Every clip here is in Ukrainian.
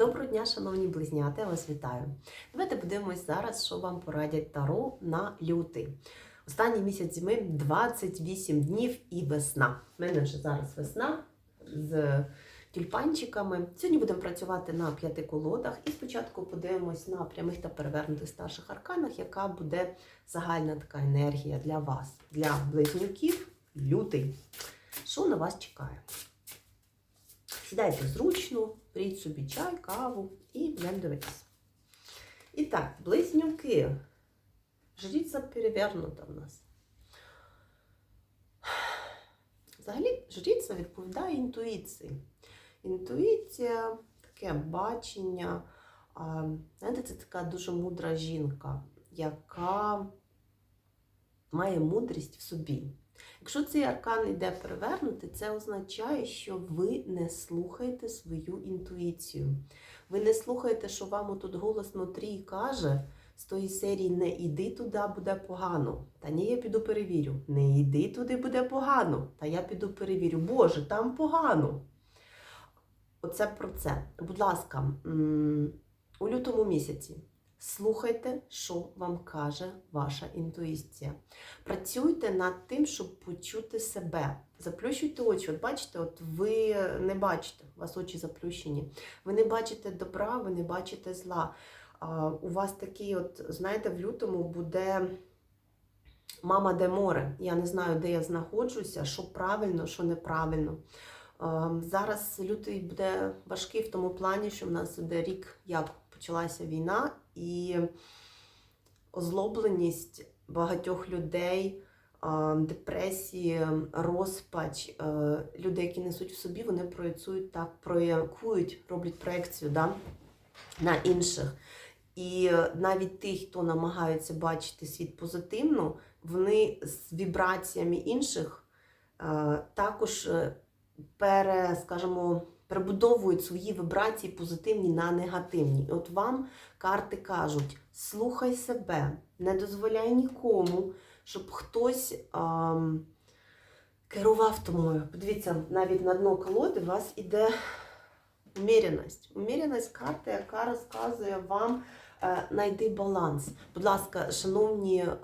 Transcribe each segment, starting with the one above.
Доброго дня, шановні близняти, я вас вітаю. Давайте подивимось зараз, що вам порадять Таро на лютий. Останній місяць зими 28 днів і весна. У мене вже зараз весна з тюльпанчиками. Сьогодні будемо працювати на п'яти колодах і спочатку подивимось на прямих та перевернутих старших арканах, яка буде загальна така енергія для вас, для близнюків, лютий. Що на вас чекає? Сідайте зручно, беріть собі чай, каву і будемо дивитися. І так, близнюки. Жриця перевернута в нас. Взагалі, жриця відповідає інтуїції. Інтуїція, таке бачення. Знаєте, це така дуже мудра жінка, яка має мудрість в собі. Якщо цей аркан йде перевернутий, це означає, що ви не слухаєте свою інтуїцію. Ви не слухаєте, що вам тут голос внутрі каже з тої серії Не йди туди, буде погано. Та ні, я піду перевірю. Не йди туди, буде погано. Та я піду перевірю. Боже, там погано. Оце про це. Будь ласка, у лютому місяці. Слухайте, що вам каже ваша інтуїція. Працюйте над тим, щоб почути себе. Заплющуйте очі. От бачите, от ви не бачите, у вас очі заплющені. Ви не бачите добра, ви не бачите зла. У вас такий, от, знаєте, в лютому буде мама де море. Я не знаю, де я знаходжуся, що правильно, що неправильно. Зараз лютий буде важкий в тому плані, що в нас буде рік, як почалася війна, і озлобленість багатьох людей, депресії, розпач, е, люди, які несуть в собі, вони проєцюють так, проєкують, роблять проекцію да, на інших. І навіть ті, хто намагається бачити світ позитивно, вони з вібраціями інших е, також е, пере, скажімо, перебудовують свої вібрації позитивні на негативні. І от вам карти кажуть: слухай себе, не дозволяй нікому, щоб хтось ам, керував тобою. Подивіться, навіть на дно колоди у вас іде уміряність. Уміряність карти, яка розказує вам е, знайти баланс. Будь ласка, шановні е,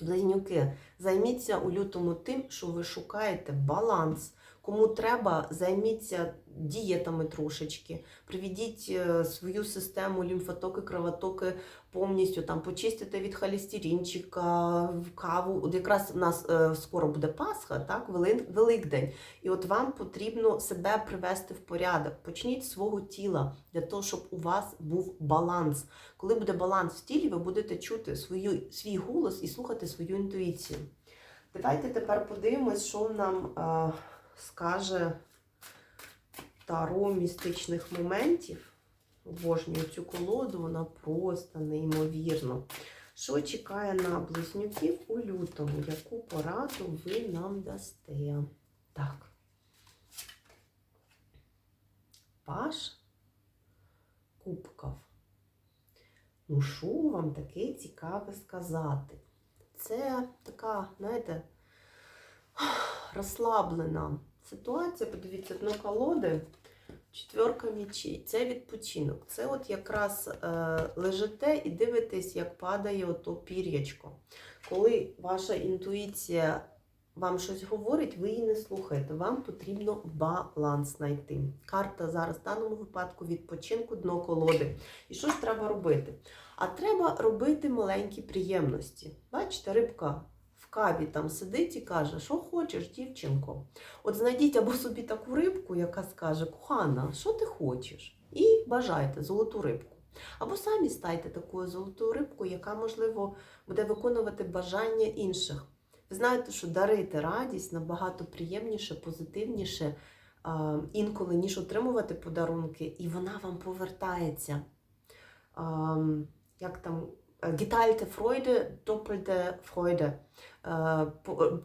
близнюки, займіться у лютому тим, що ви шукаєте баланс. Кому треба, займіться дієтами трошечки, приведіть е, свою систему лімфотоки, кровотоки повністю, там почистите від холестеринчика, каву. От якраз у нас е, скоро буде Пасха, так, Велик- Великдень. І от вам потрібно себе привести в порядок. Почніть свого тіла для того, щоб у вас був баланс. Коли буде баланс в тілі, ви будете чути свою, свій голос і слухати свою інтуїцію. Давайте тепер подивимось, що нам е, скаже таро містичних моментів. Обожнюю цю колоду, вона просто неймовірна. Що чекає на близнюків у лютому? Яку пораду ви нам дасте? Так. Паш Кубков. Ну, що вам таке цікаве сказати? Це така, знаєте, розслаблена ситуація. Подивіться, дно колоди, четверка мічей. Це відпочинок. Це от якраз е, лежите і дивитесь, як падає ото пір'ячко. Коли ваша інтуїція вам щось говорить, ви її не слухаєте. Вам потрібно баланс знайти. Карта зараз в даному випадку відпочинку дно колоди. І що ж треба робити? А треба робити маленькі приємності. Бачите, рибка каві там сидить і каже, що хочеш, дівчинко. От знайдіть або собі таку рибку, яка скаже, кохана, що ти хочеш? І бажайте золоту рибку. Або самі стайте такою золотою рибкою, яка, можливо, буде виконувати бажання інших. Ви знаєте, що дарити радість набагато приємніше, позитивніше інколи, ніж отримувати подарунки, і вона вам повертається. Як там Geteilte Freude, doppelte Freude.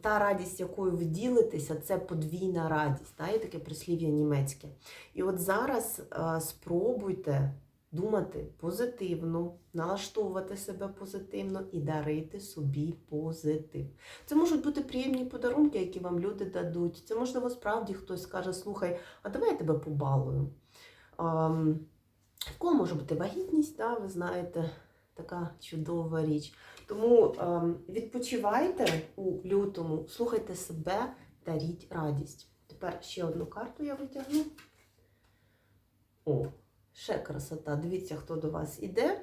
Та радість, якою ви ділитеся, це подвійна радість. Та, є таке прислів'я німецьке. І от зараз е, спробуйте думати позитивно, налаштовувати себе позитивно і дарити собі позитив. Це можуть бути приємні подарунки, які вам люди дадуть. Це можливо справді хтось скаже: слухай, а давай я тебе побалую. Ем, В кого може бути вагітність, да, ви знаєте, така чудова річ. Тому ем, відпочивайте у лютому, слухайте себе, даріть радість. Тепер ще одну карту я витягну. О, ще красота. Дивіться, хто до вас іде.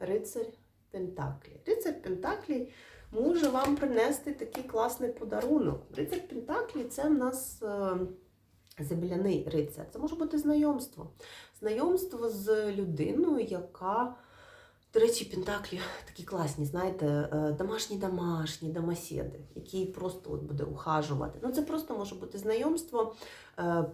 Рицарь Пентаклі. Рицарь Пентаклі може вам принести такий класний подарунок. Рицарь Пентаклі це в нас е, земляний рицар. Це може бути знайомство. Знайомство з людиною, яка. До речі, Пентаклі такі класні, знаєте, е, домашні-домашні, домосіди, які просто от буде ухажувати. Ну, це просто може бути знайомство, е,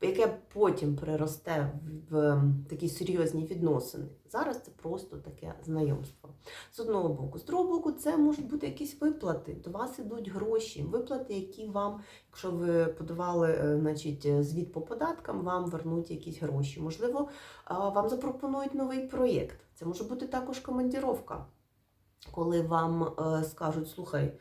яке потім приросте в такі серйозні відносини. Зараз це просто таке знайомство. З одного боку. З другого боку, це можуть бути якісь виплати. До вас ідуть гроші, виплати, які вам, якщо ви подавали е, значить, е, звіт по податкам, вам вернуть якісь гроші. Можливо, вам запропонують новий проєкт. Це може бути також командіровка, коли вам е, скажуть, слухай.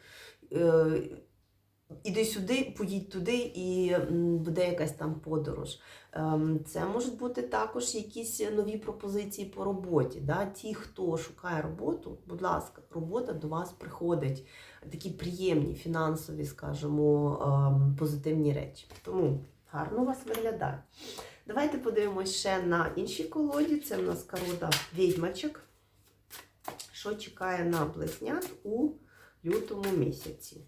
Іди сюди, поїдь туди, і буде якась там подорож. Ем, Це можуть бути також якісь нові пропозиції по роботі. Да? Ті, хто шукає роботу, будь ласка, робота до вас приходить. Такі приємні фінансові, скажімо, ем, позитивні речі. Тому гарно вас виглядає. Давайте подивимось ще на інші колоді. Це в нас колода відьмачок. Що чекає на близнят у лютому місяці?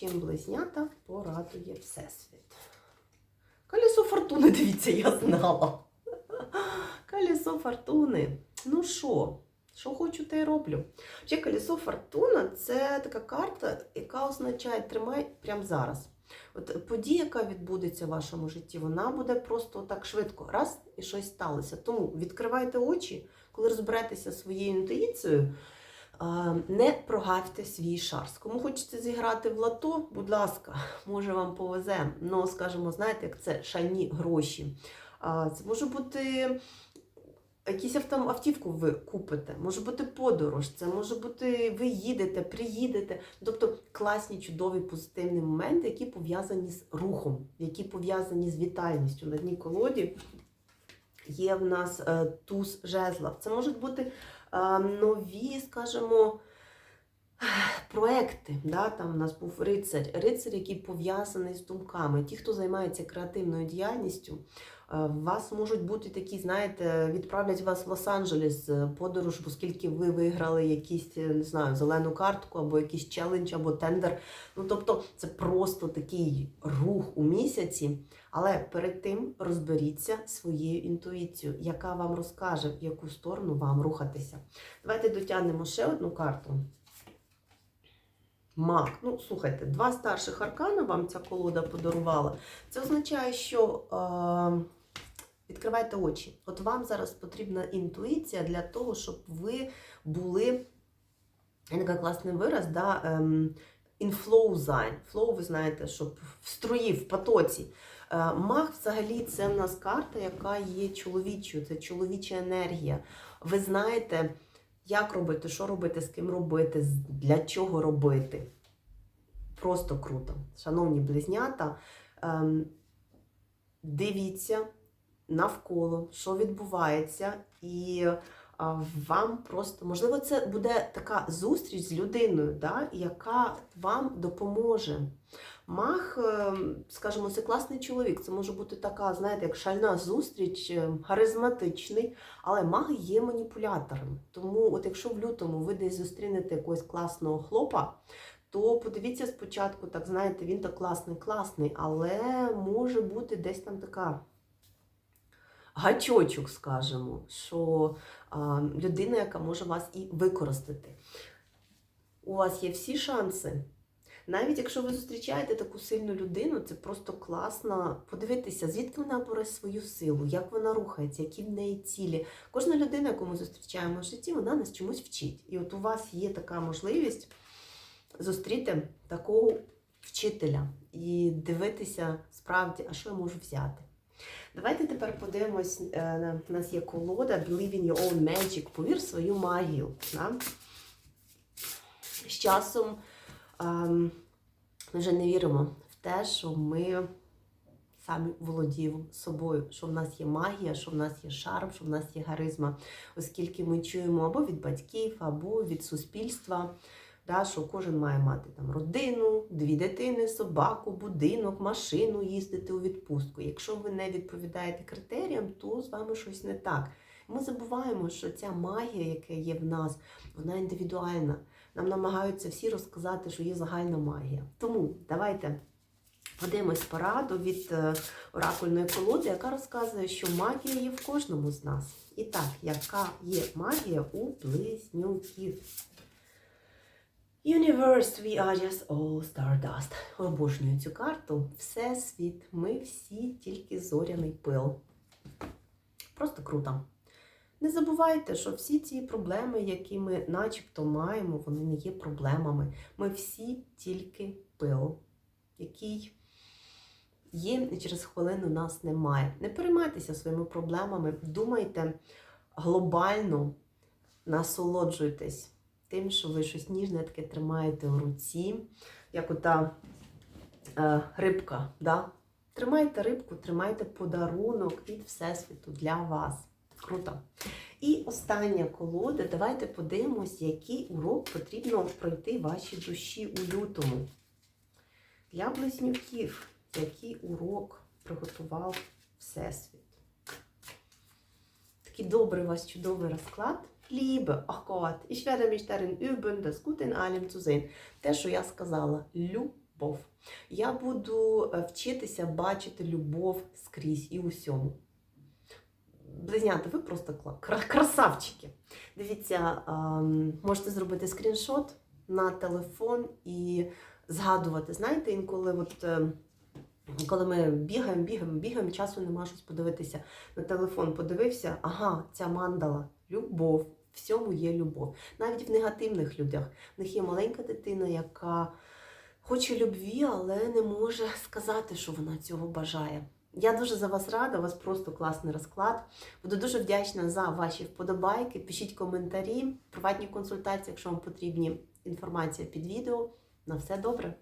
Чим близнята порадує Всесвіт? Колесо фортуни, дивіться, я знала. Колесо фортуни. Ну що? Що хочу, те й роблю. Ще колесо фортуна це така карта, яка означає тримай прямо зараз. От подія, яка відбудеться в вашому житті, вона буде просто так швидко. Раз і щось сталося. Тому відкривайте очі, коли розберетеся своєю інтуїцією. Не прогавте свій шанс. Кому хочете зіграти в лото, будь ласка, може вам повезе. Ну, скажімо, знаєте, як це шальні гроші. Це може бути якісь автівку ви купите, може бути подорож, це може бути ви їдете, приїдете. Тобто класні, чудові, позитивні моменти, які пов'язані з рухом, які пов'язані з вітальністю. На дні колоді є в нас е, туз жезла. Це можуть бути нові, скажімо, проекти. Да? Там у нас був рицарь, рицарь, який пов'язаний з думками. Ті, хто займається креативною діяльністю, у вас можуть бути такі, знаєте, відправлять вас в Лос-Анджелес е, подорож, оскільки ви виграли якісь, е, не знаю, зелену картку, або якийсь челендж, або тендер. Ну, тобто, це просто такий рух у місяці. Але перед тим розберіться своєю інтуїцією, яка вам розкаже, в яку сторону вам рухатися. Давайте дотягнемо ще одну карту. Маг. Ну, слухайте, два старших аркана вам ця колода подарувала. Це означає, що е, відкривайте очі. От вам зараз потрібна інтуїція для того, щоб ви були, є такий класний вираз, да, in flow sein. Flow, ви знаєте, щоб в струї, в потоці. Е, Маг взагалі це в нас карта, яка є чоловічою, це чоловіча енергія. Ви знаєте, як робити, що робити, з ким робити, для чого робити. Просто круто. Шановні близнята, ем, дивіться навколо, що відбувається, і вам просто, можливо, це буде така зустріч з людиною, да, яка вам допоможе. Мах, ем, скажімо, це класний чоловік. Це може бути така, знаєте, як шальна зустріч, ем, харизматичний, але маги є маніпуляторами. Тому, от якщо в лютому ви десь зустрінете якогось класного хлопа, то подивіться спочатку, так знаєте, він так класний, класний, але може бути десь там така гачочок, скажімо, що людина, яка може вас і використати. У вас є всі шанси. Навіть якщо ви зустрічаєте таку сильну людину, це просто класно подивитися, звідки вона бере свою силу, як вона рухається, які в неї цілі. Кожна людина, яку ми зустрічаємо в житті, вона нас чомусь вчить. І от у вас є така можливість зустріти такого вчителя і дивитися справді, а що я можу взяти. Давайте тепер подивимось, е, у нас є колода Believe in your own magic, повір в свою магію. Да? З часом ем, ми вже не віримо в те, що ми самі володіємо собою, що в нас є магія, що в нас є шарм, що в нас є харизма, оскільки ми чуємо або від батьків, або від суспільства. Да, що кожен має мати там родину, дві дитини, собаку, будинок, машину, їздити у відпустку. Якщо ви не відповідаєте критеріям, то з вами щось не так. Ми забуваємо, що ця магія, яка є в нас, вона індивідуальна. Нам намагаються всі розказати, що є загальна магія. Тому давайте подивимось пораду від е, оракульної колоди, яка розказує, що магія є в кожному з нас. І так, яка є магія у близнюків? Universe, we are just all stardust. Обожнюю цю карту. Всесвіт, ми всі тільки зоряний пил. Просто круто. Не забувайте, що всі ці проблеми, які ми начебто маємо, вони не є проблемами. Ми всі тільки пил, який є і через хвилину нас немає. Не переймайтеся своїми проблемами, думайте глобально, насолоджуйтесь тим, що ви щось ніжне таке тримаєте в руці, як ота е, рибка. Да? Тримайте рибку, тримайте подарунок від Всесвіту для вас. Круто. І остання колода. Давайте подивимось, який урок потрібно пройти вашій душі у лютому. Для близнюків, який урок приготував Всесвіт. Такий добрий у вас чудовий розклад. Liebe, ach Gott, ich werde mich darin üben, das Gute in allem zu sehen. Те, що я сказала, любов. Я буду е, вчитися бачити любов скрізь і усьому. Близнята, ви просто красавчики. Дивіться, можете зробити скріншот на телефон і згадувати. Знаєте, інколи, от, ем, коли ми бігаємо, бігаємо, бігаємо, часу нема щось подивитися. На телефон подивився, ага, ця мандала, любов. Всьому є любов. Навіть в негативних людях. В них є маленька дитина, яка хоче любві, але не може сказати, що вона цього бажає. Я дуже за вас рада, у вас просто класний розклад. Буду дуже вдячна за ваші вподобайки. Пишіть коментарі, приватні консультації, якщо вам потрібні інформація під відео. На все добре!